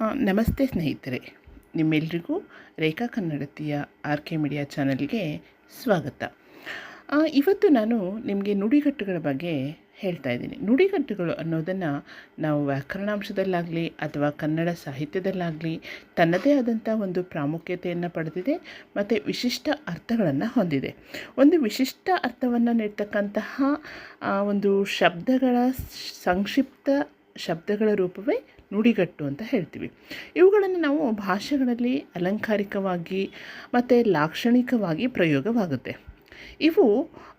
ನಮಸ್ತೆ ಸ್ನೇಹಿತರೆ. ನಿಮ್ಮೆಲ್ರಿಗೂ ರೇಖಾ ಕನ್ನಡತಿಯ ಆರ್ ಕೆ ಮೀಡಿಯಾ ಚಾನಲ್ಗೆ ಸ್ವಾಗತ. ಇವತ್ತು ನಾನು ನಿಮಗೆ ನುಡಿಗಟ್ಟುಗಳ ಬಗ್ಗೆ ಹೇಳ್ತಾ ಇದ್ದೀನಿ. ನುಡಿಗಟ್ಟುಗಳು ಅನ್ನೋದನ್ನು ನಾವು ವ್ಯಾಕರಣಾಂಶದಲ್ಲಾಗಲಿ ಅಥವಾ ಕನ್ನಡ ಸಾಹಿತ್ಯದಲ್ಲಾಗಲಿ ತನ್ನದೇ ಆದಂಥ ಒಂದು ಪ್ರಾಮುಖ್ಯತೆಯನ್ನು ಪಡೆದಿದೆ ಮತ್ತು ವಿಶಿಷ್ಟ ಅರ್ಥಗಳನ್ನು ಹೊಂದಿದೆ. ಒಂದು ವಿಶಿಷ್ಟ ಅರ್ಥವನ್ನು ನೀಡ್ತಕ್ಕಂತಹ ಒಂದು ಶಬ್ದಗಳ ಸಂಕ್ಷಿಪ್ತ ಶಬ್ದಗಳ ರೂಪವೇ ನುಡಿಗಟ್ಟು ಅಂತ ಹೇಳ್ತೀವಿ. ಇವುಗಳನ್ನು ನಾವು ಭಾಷೆಗಳಲ್ಲಿ ಅಲಂಕಾರಿಕವಾಗಿ ಮತ್ತು ಲಾಕ್ಷಣಿಕವಾಗಿ ಪ್ರಯೋಗವಾಗುತ್ತೆ. ಇವು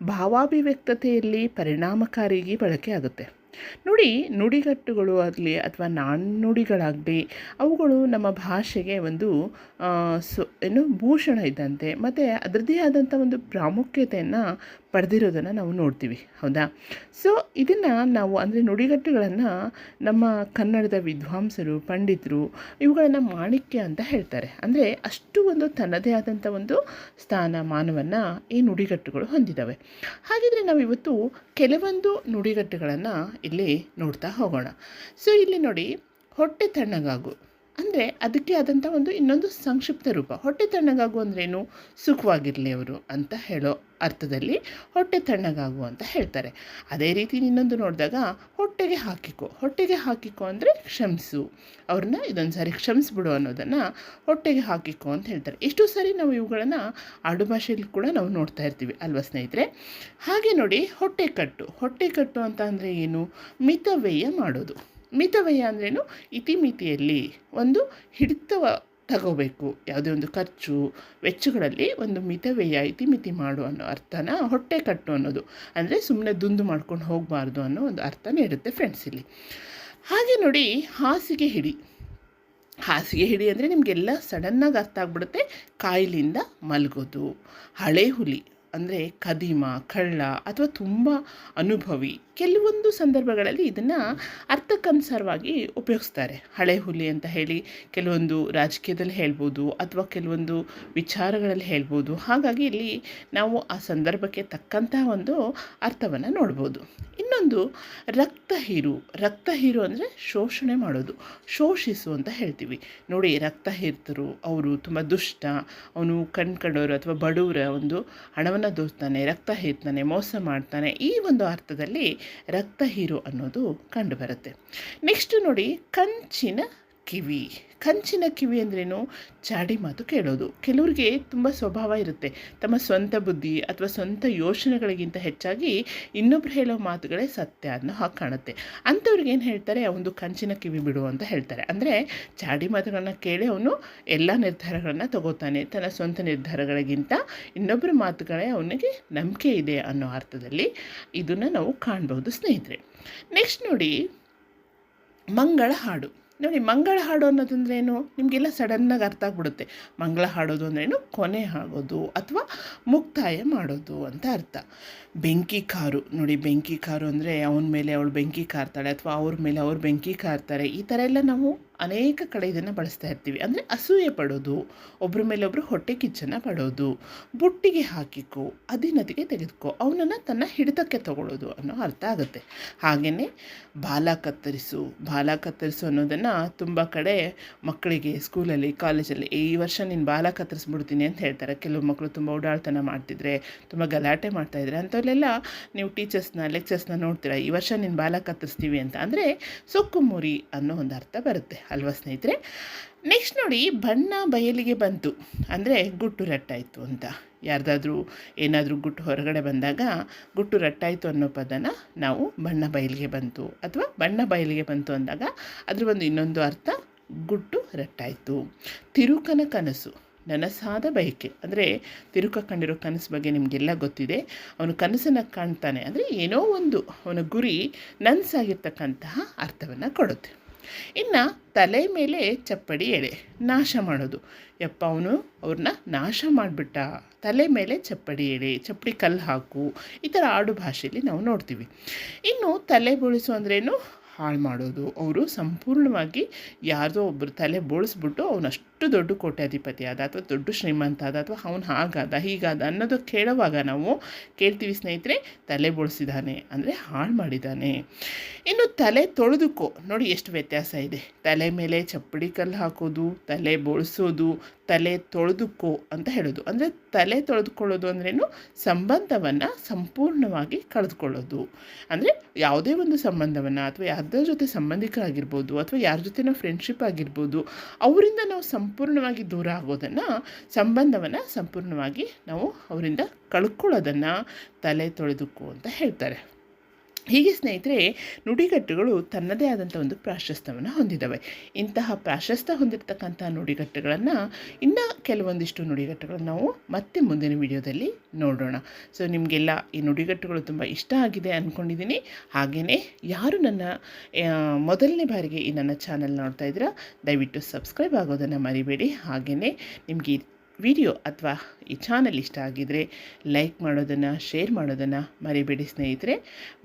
ಭಾವಾಭಿವ್ಯಕ್ತತೆಯಲ್ಲಿ ಪರಿಣಾಮಕಾರಿಯಾಗಿ ಬಳಕೆ ಆಗುತ್ತೆ. ನುಡಿ, ನುಡಿಗಟ್ಟುಗಳು ಆಗಲಿ ಅಥವಾ ನಾಣ್ಣುಡಿಗಳಾಗಲಿ, ಅವುಗಳು ನಮ್ಮ ಭಾಷೆಗೆ ಒಂದು ಏನು ಭೂಷಣ ಇದ್ದಂತೆ, ಮತ್ತು ಅದರದ್ದೇ ಆದಂಥ ಒಂದು ಪ್ರಾಮುಖ್ಯತೆಯನ್ನು ಪಡೆದಿರೋದನ್ನು ನಾವು ನೋಡ್ತೀವಿ, ಹೌದಾ? ಸೊ ಇದನ್ನು ನಾವು ಅಂದರೆ ನುಡಿಗಟ್ಟುಗಳನ್ನು ನಮ್ಮ ಕನ್ನಡದ ವಿದ್ವಾಂಸರು, ಪಂಡಿತರು ಇವುಗಳನ್ನು ಮಾಣಿಕ್ಯ ಅಂತ ಹೇಳ್ತಾರೆ. ಅಂದರೆ ಅಷ್ಟು ಒಂದು ತನ್ನದೇ ಆದಂಥ ಒಂದು ಸ್ಥಾನಮಾನವನ್ನು ಈ ನುಡಿಗಟ್ಟುಗಳು ಹೊಂದಿದ್ದಾವೆ ಹಾಗಿದ್ರೆ ನಾವು ಇವತ್ತು ಕೆಲವೊಂದು ನುಡಿಗಟ್ಟುಗಳನ್ನು ಇಲ್ಲಿ ನೋಡ್ತಾ ಹೋಗೋಣ. ಸೊ ಇಲ್ಲಿ ನೋಡಿ, ಹೊಟ್ಟೆ ತಣ್ಣಗಾಗು ಅಂದರೆ ಅದಕ್ಕೆ ಆದಂಥ ಒಂದು ಇನ್ನೊಂದು ಸಂಕ್ಷಿಪ್ತ ರೂಪ. ಹೊಟ್ಟೆ ತಣ್ಣಗಾಗು ಅಂದ್ರೇನು? ಸುಖವಾಗಿರಲಿ ಅವರು ಅಂತ ಹೇಳೋ ಅರ್ಥದಲ್ಲಿ ಹೊಟ್ಟೆ ತಣ್ಣಗಾಗು ಅಂತ ಹೇಳ್ತಾರೆ. ಅದೇ ರೀತಿ ಇನ್ನೊಂದು ನೋಡಿದಾಗ ಹೊಟ್ಟೆಗೆ ಹಾಕಿಕೊ ಹೊಟ್ಟೆಗೆ ಹಾಕಿಕೊ ಅಂದರೆ ಕ್ಷಮಿಸು. ಅವ್ರನ್ನ ಇದೊಂದು ಸಾರಿ ಕ್ಷಮಿಸ್ಬಿಡು ಅನ್ನೋದನ್ನು ಹೊಟ್ಟೆಗೆ ಹಾಕಿಕೊ ಅಂತ ಹೇಳ್ತಾರೆ. ಎಷ್ಟು ಸಾರಿ ನಾವು ಇವುಗಳನ್ನು ಆಡುಭಾಷೆಯಲ್ಲಿ ಕೂಡ ನಾವು ನೋಡ್ತಾ ಇರ್ತೀವಿ ಅಲ್ವಾ ಸ್ನೇಹಿತರೆ? ಹಾಗೆ ನೋಡಿ ಹೊಟ್ಟೆ ಕಟ್ಟು. ಹೊಟ್ಟೆ ಕಟ್ಟು ಅಂತ ಅಂದರೆ ಏನು? ಮಿತವ್ಯಯ ಮಾಡೋದು. ಮಿತವ್ಯಯ ಅಂದ್ರೇನು? ಇತಿಮಿತಿಯಲ್ಲಿ ಒಂದು ಹಿಡಿತವ ತಗೋಬೇಕು. ಯಾವುದೇ ಒಂದು ಖರ್ಚು ವೆಚ್ಚಗಳಲ್ಲಿ ಒಂದು ಮಿತವ್ಯಯ ಇತಿಮಿತಿ ಮಾಡು ಅನ್ನೋ ಅರ್ಥನ ಹೊಟ್ಟೆ ಕಟ್ಟು ಅನ್ನೋದು. ಅಂದರೆ ಸುಮ್ಮನೆ ದುಂದು ಮಾಡ್ಕೊಂಡು ಹೋಗಬಾರ್ದು ಅನ್ನೋ ಒಂದು ಅರ್ಥನೇ ಇರುತ್ತೆ ಫ್ರೆಂಡ್ಸ್ ಇಲ್ಲಿ. ಹಾಗೆ ನೋಡಿ, ಹಾಸಿಗೆ ಹಿಡಿ. ಹಾಸಿಗೆ ಹಿಡಿ ಅಂದರೆ ನಿಮಗೆಲ್ಲ ಸಡನ್ನಾಗಿ ಅರ್ಥ ಆಗ್ಬಿಡುತ್ತೆ. ಕಾಯಿಲಿಂದ ಮಲಗೋದು, ಹಳೆ ಹುಲಿ. ಅಂದರೆ ಕದಿಮ, ಕಳ್ಳ ಅಥವಾ ತುಂಬ ಅನುಭವಿ. ಕೆಲವೊಂದು ಸಂದರ್ಭಗಳಲ್ಲಿ ಇದನ್ನು ಅರ್ಥಕ್ಕನುಸಾರವಾಗಿ ಉಪಯೋಗಿಸ್ತಾರೆ. ಹಳೆ ಹುಲಿ ಅಂತ ಹೇಳಿ ಕೆಲವೊಂದು ರಾಜಕೀಯದಲ್ಲಿ ಹೇಳ್ಬೋದು ಅಥವಾ ಕೆಲವೊಂದು ವಿಚಾರಗಳಲ್ಲಿ ಹೇಳ್ಬೋದು. ಹಾಗಾಗಿ ಇಲ್ಲಿ ನಾವು ಆ ಸಂದರ್ಭಕ್ಕೆ ತಕ್ಕಂತಹ ಒಂದು ಅರ್ಥವನ್ನು ನೋಡ್ಬೋದು. ಇನ್ನೊಂದು ರಕ್ತ ಹೀರು. ರಕ್ತ ಹೀರು ಅಂದರೆ ಶೋಷಣೆ ಮಾಡೋದು. ಶೋಷಿಸು ಅಂತ ಹೇಳ್ತೀವಿ. ನೋಡಿ, ರಕ್ತ ಹೀರ್ತರು, ಅವರು ತುಂಬ ದುಷ್ಟ. ಅವನು ಕಣ್ಕಂಡವರು ಅಥವಾ ಬಡವರ ಒಂದು ಹಣವನ್ನು ದೋಸ್ತಾನೆ, ರಕ್ತ ಹೀರ್ತಾನೆ, ಮೋಸ ಮಾಡ್ತಾನೆ. ಈ ಒಂದು ಅರ್ಥದಲ್ಲಿ ರಕ್ತ ಹೀರು ಅನ್ನೋದು ಕಂಡುಬರುತ್ತೆ. ನೆಕ್ಸ್ಟ್ ನೋಡಿ, ಕಂಚಿನ ಕಿವಿ, ಕಂಚಿನ ಕಿವಿ ಅಂದ್ರೇನು? ಚಾಡಿ ಮಾತು ಕೇಳೋದು. ಕೆಲವರಿಗೆ ತುಂಬ ಸ್ವಭಾವ ಇರುತ್ತೆ. ತಮ್ಮ ಸ್ವಂತ ಬುದ್ಧಿ ಅಥವಾ ಸ್ವಂತ ಯೋಚನೆಗಳಿಗಿಂತ ಹೆಚ್ಚಾಗಿ ಇನ್ನೊಬ್ರು ಹೇಳೋ ಮಾತುಗಳೇ ಸತ್ಯ ಅನ್ನೋ ಹಾಗೆ ಕಾಣುತ್ತೆ. ಅಂಥವ್ರಿಗೆ ಏನು ಹೇಳ್ತಾರೆ? ಒಂದು ಕಂಚಿನ ಕಿವಿ ಬಿಡು ಅಂತ ಹೇಳ್ತಾರೆ. ಅಂದರೆ ಚಾಡಿ ಮಾತುಗಳನ್ನ ಕೇಳಿ ಅವನು ಎಲ್ಲ ನಿರ್ಧಾರಗಳನ್ನ ತಗೋತಾನೆ. ತನ್ನ ಸ್ವಂತ ನಿರ್ಧಾರಗಳಿಗಿಂತ ಇನ್ನೊಬ್ಬರ ಮಾತುಗಳೇ ಅವನಿಗೆ ನಂಬಿಕೆ ಇದೆ ಅನ್ನೋ ಅರ್ಥದಲ್ಲಿ ಇದನ್ನು ನಾವು ಕಾಣ್ಬೋದು ಸ್ನೇಹಿತರೆ. ನೆಕ್ಸ್ಟ್ ನೋಡಿ, ಮಂಗಳ ಹಾಡು. ನೋಡಿ ಮಂಗಳ ಹಾಡು ಅನ್ನೋದಂದ್ರೇನು? ನಿಮಗೆಲ್ಲ ಸಡನ್ನಾಗಿ ಅರ್ಥ ಆಗ್ಬಿಡುತ್ತೆ. ಮಂಗಳ ಹಾಡೋದು ಅಂದ್ರೇನು? ಕೊನೆ ಆಗೋದು ಅಥವಾ ಮುಕ್ತಾಯ ಮಾಡೋದು ಅಂತ ಅರ್ಥ. ಬೆಂಕಿ ಕಾರು, ನೋಡಿ ಬೆಂಕಿ ಕಾರು ಅಂದರೆ ಅವನ ಮೇಲೆ ಅವಳು ಬೆಂಕಿ ಕಾರ್ತಾಳೆ ಅಥವಾ ಅವ್ರ ಮೇಲೆ ಅವ್ರು ಬೆಂಕಿ ಕಾರ್ತಾರೆ. ಈ ಥರ ಎಲ್ಲ ನಾವು ಅನೇಕ ಕಡೆ ಇದನ್ನು ಬಳಸ್ತಾ ಇರ್ತೀವಿ. ಅಂದರೆ ಅಸೂಯೆ ಪಡೋದು ಒಬ್ಬರ ಮೇಲೆ ಒಬ್ಬರು ಹೊಟ್ಟೆ ಕಿಚ್ಚನ್ನು ಪಡೋದು, ಬುಟ್ಟಿಗೆ ಹಾಕಿಕೊ, ಅಧೀನತೆಗೆ ತೆಗೆದುಕೋ, ಅವನನ್ನು ತನ್ನ ಹಿಡಿತಕ್ಕೆ ತಗೊಳ್ಳೋದು ಅನ್ನೋ ಅರ್ಥ ಆಗುತ್ತೆ. ಹಾಗೆಯೇ ಬಾಲ ಕತ್ತರಿಸು ಬಾಲ ಕತ್ತರಿಸು ಅನ್ನೋದನ್ನು ತುಂಬ ಕಡೆ ಮಕ್ಕಳಿಗೆ ಸ್ಕೂಲಲ್ಲಿ, ಕಾಲೇಜಲ್ಲಿ ಈ ವರ್ಷ ನೀನು ಬಾಲ ಕತ್ತರಿಸ್ಬಿಡ್ತೀನಿ ಅಂತ ಹೇಳ್ತಾರೆ. ಕೆಲವು ಮಕ್ಕಳು ತುಂಬ ಓಡಾಡ್ತನ ಮಾಡ್ತಿದ್ರೆ, ತುಂಬ ಗಲಾಟೆ ಮಾಡ್ತಾಯಿದ್ರೆ ಅಂಥವಲ್ಲೆಲ್ಲ ನೀವು ಟೀಚರ್ಸ್ನ, ಲೆಕ್ಚರ್ಸ್ನ ನೋಡ್ತೀರಾ, ಈ ವರ್ಷ ನೀನು ಬಾಲ ಕತ್ತರಿಸ್ತೀವಿ ಅಂತ. ಅಂದರೆ ಸೊಕ್ಕು ಮುರಿ ಅನ್ನೋ ಒಂದು ಅರ್ಥ ಬರುತ್ತೆ. ಅಲ್ವಾ ಸ್ನೇಹಿತರೆ? ನೆಕ್ಸ್ಟ್ ನೋಡಿ ಬಣ್ಣ ಬಯಲಿಗೆ ಬಂತು. ಅಂದರೆ ಗುಟ್ಟು ರಟ್ಟಾಯಿತು ಅಂತ. ಯಾರ್ದಾದ್ರೂ ಏನಾದರೂ ಗುಟ್ಟು ಹೊರಗಡೆ ಬಂದಾಗ ಗುಟ್ಟು ರಟ್ಟಾಯಿತು ಅನ್ನೋ ಪದನ ನಾವು ಬಣ್ಣ ಬಯಲಿಗೆ ಬಂತು. ಅಥವಾ ಬಣ್ಣ ಬಯಲಿಗೆ ಬಂತು ಅಂದಾಗ ಅದ್ರ ಒಂದು ಇನ್ನೊಂದು ಅರ್ಥ ಗುಟ್ಟು ರಟ್ಟಾಯಿತು. ತಿರುಕನ ಕನಸು, ನನಸಾದ ಬಯಕೆ. ಅಂದರೆ ತಿರುಕ ಕಂಡಿರೋ ಕನಸು ಬಗ್ಗೆ ನಿಮಗೆಲ್ಲ ಗೊತ್ತಿದೆ. ಅವನು ಕನಸನ್ನು ಕಾಣ್ತಾನೆ. ಅಂದರೆ ಏನೋ ಒಂದು ಅವನ ಗುರಿ ನನಸಾಗಿರ್ತಕ್ಕಂತಹ ಅರ್ಥವನ್ನು ಕೊಡುತ್ತೆ. ಇನ್ನು ತಲೆ ಮೇಲೆ ಚಪ್ಪಡಿ ಎಳೆ ನಾಶ ಮಾಡೋದು. ಯಪ್ಪ ಅವನು ಅವ್ರನ್ನ ನಾಶ ಮಾಡಿಬಿಟ್ಟ. ತಲೆ ಮೇಲೆ ಚಪ್ಪಡಿ ಎಳೆ ಚಪ್ಪಡಿ ಕಲ್ಲು ಹಾಕು, ಈ ಥರ ಆಡು ಭಾಷೆಯಲ್ಲಿ ನಾವು ನೋಡ್ತೀವಿ. ಇನ್ನು ತಲೆ ಬೋಳಿಸು ಅಂದ್ರೇನು? ಹಾಳು ಮಾಡೋದು. ಅವರು ಸಂಪೂರ್ಣವಾಗಿ ಯಾರದೋ ಒಬ್ಬರು ತಲೆ ಬೋಳಿಸ್ಬಿಟ್ಟು ಅವನಷ್ಟು ಎಷ್ಟು ದೊಡ್ಡ ಕೋಟ್ಯಾಧಿಪತಿ ಆದ ಅಥವಾ ದೊಡ್ಡ ಶ್ರೀಮಂತ ಆದ ಅಥವಾ ಅವನು ಹಾಗಾದ, ಹೀಗಾದ ಅನ್ನೋದು ಕೇಳುವಾಗ ನಾವು ಕೇಳ್ತೀವಿ ಸ್ನೇಹಿತರೆ, ತಲೆ ಬೋಳಿಸಿದ್ದಾನೆ, ಅಂದರೆ ಹಾಳು ಮಾಡಿದ್ದಾನೆ. ಇನ್ನು ತಲೆ ತೊಳೆದುಕೋ. ನೋಡಿ ಎಷ್ಟು ವ್ಯತ್ಯಾಸ ಇದೆ. ತಲೆ ಮೇಲೆ ಚಪ್ಪಡಿ ಕಲ್ಲು ಹಾಕೋದು, ತಲೆ ಬೋಳಿಸೋದು, ತಲೆ ತೊಳೆದುಕೋ ಅಂತ ಹೇಳೋದು. ಅಂದರೆ ತಲೆ ತೊಳೆದುಕೊಳ್ಳೋದು ಅಂದ್ರೇನು? ಸಂಬಂಧವನ್ನು ಸಂಪೂರ್ಣವಾಗಿ ಕಳೆದುಕೊಳ್ಳೋದು. ಅಂದರೆ ಯಾವುದೇ ಒಂದು ಸಂಬಂಧವನ್ನು ಅಥವಾ ಯಾರ್ದರ ಜೊತೆ ಸಂಬಂಧಿಕರಾಗಿರ್ಬೋದು ಅಥವಾ ಯಾರ ಜೊತೆ ಫ್ರೆಂಡ್ಶಿಪ್ ಆಗಿರ್ಬೋದು, ಅವರಿಂದ ನಾವು ಸಂಪೂರ್ಣವಾಗಿ ದೂರ ಆಗೋದನ್ನು ಸಂಬಂಧವನ್ನು ಸಂಪೂರ್ಣವಾಗಿ ನಾವು ಅವರಿಂದ ಕಳ್ಕೊಳ್ಳೋದನ್ನು ತಲೆ ತೊಳೆದುಕು ಅಂತ ಹೇಳ್ತಾರೆ. ಹೀಗೆ ಸ್ನೇಹಿತರೆ, ನುಡಿಗಟ್ಟುಗಳು ತನ್ನದೇ ಆದಂಥ ಒಂದು ಪ್ರಾಶಸ್ತ್ಯವನ್ನು ಹೊಂದಿದ್ದಾವೆ. ಇಂತಹ ಪ್ರಾಶಸ್ತ್ಯ ಹೊಂದಿರತಕ್ಕಂಥ ನುಡಿಗಟ್ಟುಗಳನ್ನು ಇನ್ನೂ ಕೆಲವೊಂದಿಷ್ಟು ನುಡಿಗಟ್ಟುಗಳನ್ನು ನಾವು ಮತ್ತೆ ಮುಂದಿನ ವಿಡಿಯೋದಲ್ಲಿ ನೋಡೋಣ. ಸೊ ನಿಮಗೆಲ್ಲ ಈ ನುಡಿಗಟ್ಟುಗಳು ತುಂಬ ಇಷ್ಟ ಆಗಿದೆ ಅಂದ್ಕೊಂಡಿದ್ದೀನಿ ಹಾಗೆಯೇ ಯಾರು ನನ್ನ ಮೊದಲನೇ ಬಾರಿಗೆ ಈ ನನ್ನ ಚಾನಲ್ ನೋಡ್ತಾ ಇದ್ದೀರಾ, ದಯವಿಟ್ಟು ಸಬ್ಸ್ಕ್ರೈಬ್ ಆಗೋದನ್ನು ಮರಿಬೇಡಿ. ಹಾಗೆಯೇ ನಿಮಗೆ ವಿಡಿಯೋ ಅಥವಾ ಈ ಚಾನಲ್ ಇಷ್ಟ ಆಗಿದರೆ ಲೈಕ್ ಮಾಡೋದನ್ನು, ಶೇರ್ ಮಾಡೋದನ್ನು ಮರಿಬೇಡಿ ಸ್ನೇಹಿತರೆ.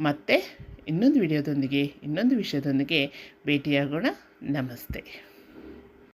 ಮತ್ತೆ ಇನ್ನೊಂದು ವಿಡಿಯೋದೊಂದಿಗೆ, ಇನ್ನೊಂದು ವಿಷಯದೊಂದಿಗೆ ಭೇಟಿಯಾಗೋಣ. ನಮಸ್ತೆ.